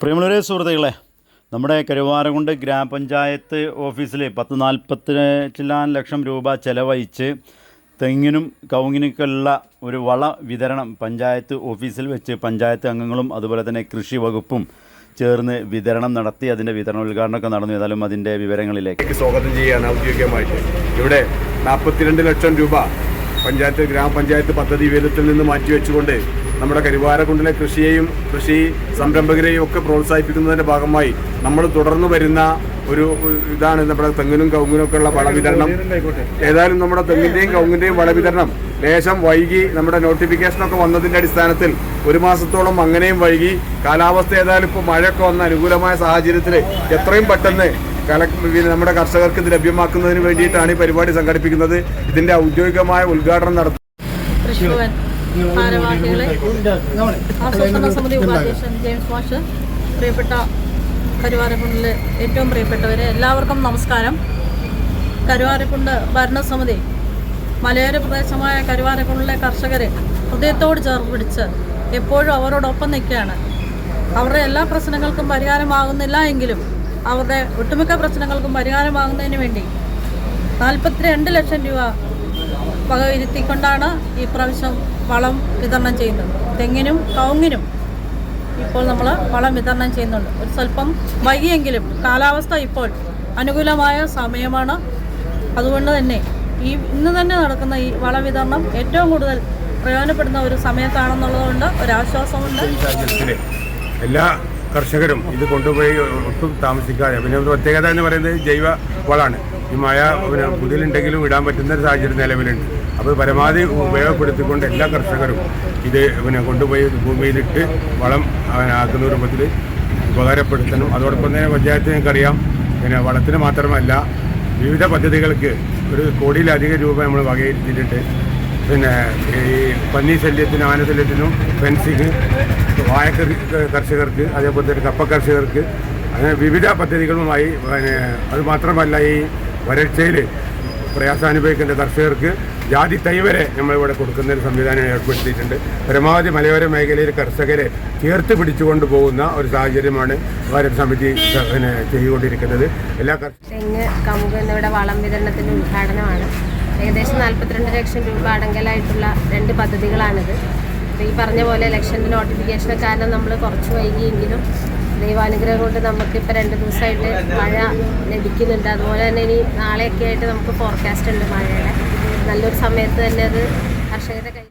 പ്രിയമുള്ളവരെ സുഹൃത്തുക്കളെ നമ്മുടെ കരുവാരകുണ്ട് ഗ്രാമപഞ്ചായത്ത് ഓഫീസിൽ പത്ത് നാൽപ്പത്തി ചില്ലാൻ ലക്ഷം രൂപ ചെലവഴിച്ച് തെങ്ങിനും കവുങ്ങിനൊക്കെയുള്ള ഒരു വള വിതരണം പഞ്ചായത്ത് ഓഫീസിൽ വെച്ച് പഞ്ചായത്ത് അംഗങ്ങളും അതുപോലെ തന്നെ കൃഷി വകുപ്പും ചേർന്ന് വിതരണം നടത്തി അതിന്റെ വിതരണ ഉദ്ഘാടനമൊക്കെ നടന്നു. ഏതായാലും അതിന്റെ വിവരങ്ങളിലേക്ക്. സ്വാഗതം ചെയ്യാൻ ഔദ്യോഗികമായിട്ട്. ഇവിടെ നാൽപ്പത്തിരണ്ട് ലക്ഷം രൂപ പഞ്ചായത്ത് ഗ്രാമപഞ്ചായത്ത് പദ്ധതി വിഹിതത്തിൽ നിന്ന് മാറ്റിവെച്ചുകൊണ്ട് നമ്മുടെ കരുവാരക്കുണ്ടിലെ കൃഷിയെയും കൃഷി സംരംഭകരെയും ഒക്കെ പ്രോത്സാഹിപ്പിക്കുന്നതിന്റെ ഭാഗമായി നമ്മൾ തുടർന്ന് വരുന്ന ഒരു ഇതാണ് നമ്മുടെ തെങ്ങിനും കവുങ്ങിനും ഒക്കെ ഉള്ള വളവിതരണം ഏതായാലും നമ്മുടെ തെങ്ങിന്റെയും കവുങ്ങിന്റെയും വളവിതരണം ലേശം വൈകി നമ്മുടെ നോട്ടിഫിക്കേഷനൊക്കെ വന്നതിന്റെ അടിസ്ഥാനത്തിൽ ഒരു മാസത്തോളം അങ്ങനെയും വൈകി. കാലാവസ്ഥ ഏതായാലും ഇപ്പോൾ മഴയൊക്കെ വന്ന അനുകൂലമായ സാഹചര്യത്തിൽ എത്രയും പെട്ടെന്ന് കല പിന്നെ നമ്മുടെ കർഷകർക്ക് ഇത് ലഭ്യമാക്കുന്നതിന് വേണ്ടിയിട്ടാണ് ഈ പരിപാടി സംഘടിപ്പിക്കുന്നത്. ഇതിന്റെ ഔദ്യോഗികമായ ഉദ്ഘാടനം നടത്തും. പ്രിയപ്പെട്ട കരുവാരക്കുണ്ടിലെ ഏറ്റവും പ്രിയപ്പെട്ടവരെ എല്ലാവർക്കും നമസ്കാരം. കരുവാരക്കുണ്ട് ഭരണസമിതി മലയോര പ്രദേശമായ കരുവാരക്കുണ്ടിലെ കർഷകരെ ഹൃദയത്തോട് ചേർത്ത് പിടിച്ച് എപ്പോഴും അവരോടൊപ്പം നിൽക്കുകയാണ്. അവരുടെ എല്ലാ പ്രശ്നങ്ങൾക്കും പരിഹാരമാകുന്നില്ല എങ്കിലും അവരുടെ ഒട്ടുമിക്ക പ്രശ്നങ്ങൾക്കും പരിഹാരമാകുന്നതിന് വേണ്ടി നാൽപ്പത്തി രണ്ട് ലക്ഷം രൂപ വകയിരുത്തിക്കൊണ്ടാണ് ഈ പ്രാവശ്യം വളം വിതരണം ചെയ്യുന്നത്. തെങ്ങിനും കവുങ്ങിനും ഇപ്പോൾ നമ്മൾ വളം വിതരണം ചെയ്യുന്നുണ്ട്. ഒരു സ്വല്പം വൈകിയെങ്കിലും കാലാവസ്ഥ ഇപ്പോൾ അനുകൂലമായ സമയമാണ്. അതുകൊണ്ട് തന്നെ ഈ ഇന്ന് തന്നെ നടക്കുന്ന ഈ വളം വിതരണം ഏറ്റവും കൂടുതൽ പ്രയോജനപ്പെടുന്ന ഒരു സമയത്താണെന്നുള്ളതുകൊണ്ട് ഒരാശ്വാസമുണ്ട്. എല്ലാ കർഷകരും ഇത് കൊണ്ടുപോയി ഒട്ടും താമസിക്കാതെ. പിന്നെ പ്രത്യേകത എന്ന് പറയുന്നത് ജൈവ വളമാണ്. ഈ മഴ പിന്നെ പുതിലുണ്ടെങ്കിലും ഇടാൻ പറ്റുന്ന ഒരു സാഹചര്യം നിലവിലുണ്ട്. അപ്പോൾ പരമാവധി ഉപയോഗപ്പെടുത്തിക്കൊണ്ട് എല്ലാ കർഷകരും ഇത് പിന്നെ കൊണ്ടുപോയി ഭൂമിയിലിട്ട് വളം ആക്കുന്ന രൂപത്തിൽ ഉപകാരപ്പെടുത്തണം. അതോടൊപ്പം തന്നെ പഞ്ചായത്ത് നിങ്ങൾക്കറിയാം പിന്നെ വളത്തിന് മാത്രമല്ല വിവിധ പദ്ധതികൾക്ക് ഒരു കോടിയിലധികം രൂപ നമ്മൾ വകയിരുത്തിയിട്ടുണ്ട്. പിന്നെ ഈ പന്നി ശല്യത്തിനും ആനശല്യത്തിനും ഫെൻസിങ് വാഴ കർഷകർക്ക് അതേപോലെ തന്നെ കപ്പ കർഷകർക്ക് അങ്ങനെ വിവിധ പദ്ധതികളുമായി പിന്നെ അതുമാത്രമല്ല ഈ വരൾച്ചയിൽ പ്രയാസം അനുഭവിക്കുന്ന കർഷകർക്ക് ജാതി തൈ വരെ നമ്മളിവിടെ കൊടുക്കുന്ന ഒരു സംവിധാനം ഏർപ്പെടുത്തിയിട്ടുണ്ട്. പരമാവധി മലയോര മേഖലയിൽ കർഷകരെ ചേർത്ത് പിടിച്ചുകൊണ്ട് പോകുന്ന ഒരു സാഹചര്യമാണ് ഭാരത് സമിതി പിന്നെ ചെയ്തുകൊണ്ടിരിക്കുന്നത്. എല്ലാ കർഷക തെങ്ങ് കമുക് എന്നിവിടെ വളം വിതരണത്തിന്റെ ഉദ്ഘാടനമാണ്. ഏകദേശം നാൽപ്പത്തിരണ്ട് ലക്ഷം രൂപ അടങ്കലായിട്ടുള്ള രണ്ട് പദ്ധതികളാണിത്. ഈ പറഞ്ഞ പോലെ ഇലക്ഷന്റെ നോട്ടിഫിക്കേഷൻ കാരണം നമ്മൾ കുറച്ച് വൈകിയെങ്കിലും ദൈവാനുഗ്രഹം കൊണ്ട് നമുക്കിപ്പോൾ രണ്ട് ദിവസമായിട്ട് മഴ ലഭിക്കുന്നുണ്ട്. അതുപോലെ തന്നെ ഇനി നാളെയൊക്കെ ആയിട്ട് നമുക്ക് ഫോർകാസ്റ്റ് ഉണ്ട് മഴയുടെ. നല്ലൊരു സമയത്ത് തന്നെ അത് കർഷകരുടെ കൈ